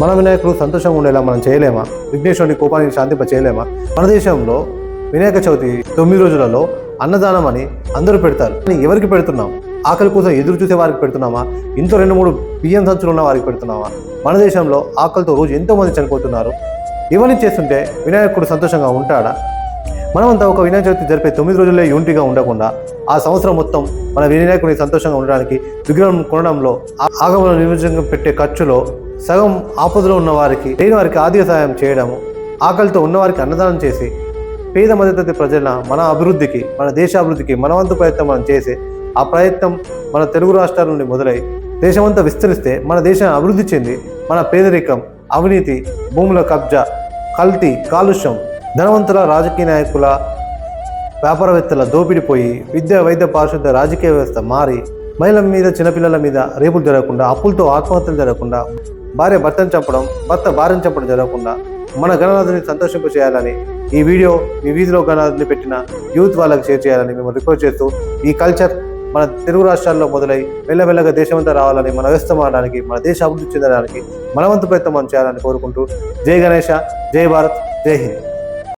మన వినాయకుడు సంతోషంగా ఉండేలా మనం చేయలేమా? విఘ్నేశ్వరుని కోపానికి శాంతింప చేయలేమా? మన దేశంలో వినాయక చవితి తొమ్మిది రోజులలో అన్నదానం అని అందరూ పెడతారు. కానీ ఎవరికి పెడుతున్నాం? ఆకలి కోసం ఎదురు చూసే వారికి పెడుతున్నామా? ఇంట్లో రెండు మూడు బియ్యం సంచులు ఉన్న వారికి పెడుతున్నామా? మన దేశంలో ఆకలితో రోజు ఎంతోమంది చనిపోతున్నారు? ఇవన్నీ చేస్తుంటే వినాయకుడు సంతోషంగా ఉంటాడా? మనమంతా ఒక వినాయక చవితి జరిపే తొమ్మిది రోజులే యూనిటీగా ఉండకుండా ఆ సంవత్సరం మొత్తం మన వినాయకుడిని సంతోషంగా ఉండడానికి విగ్రహం కొనడంలో ఆ- ఆగమన నిమజ్జనం పెట్టే ఖర్చులో సగం ఆపదలో ఉన్న వారికి లేని వారికి ఆర్థిక సహాయం చేయడము ఆకలితో ఉన్నవారికి అన్నదానం చేసి పేద మధ్యతరగతి ప్రజల మన అభివృద్ధికి మన దేశ అభివృద్ధికి మన వంతు ప్రయత్నం మనం చేసి ఆ ప్రయత్నం మన తెలుగు రాష్ట్రాల నుండి మొదలై దేశమంతా విస్తరిస్తే మన దేశం అభివృద్ధి చెంది మన పేదరికం అవినీతి భూముల కబ్జా కల్తీ కాలుష్యం ధనవంతుల రాజకీయ నాయకుల వ్యాపారవేత్తల దోపిడిపోయి విద్య వైద్య పారిశుద్ధ రాజకీయ వ్యవస్థ మారి మహిళల మీద చిన్నపిల్లల మీద రేపులు జరగకుండా అప్పులతో ఆత్మహత్యలు జరగకుండా భార్య భర్తను చంపడం భర్త భార్యను చంపడం జరగకుండా మన గణనాథుని సంతోషింప చేయాలని ఈ వీడియో మీ వీధిలో గణనాథుని పెట్టిన యూత్ వాళ్ళకి షేర్ చేయాలని మేము రిక్వెస్ట్ చేస్తూ ఈ కల్చర్ మన తెలుగు రాష్ట్రాల్లో మొదలై మెల్లమెల్లగా దేశమంతా రావాలని మన వ్యవస్థ మారడానికి మన దేశ అభివృద్ధి చెందడానికి మనవంతు ప్రయత్నం మనం చేయాలని కోరుకుంటూ జై గణేష జై భారత్ జై హింద్.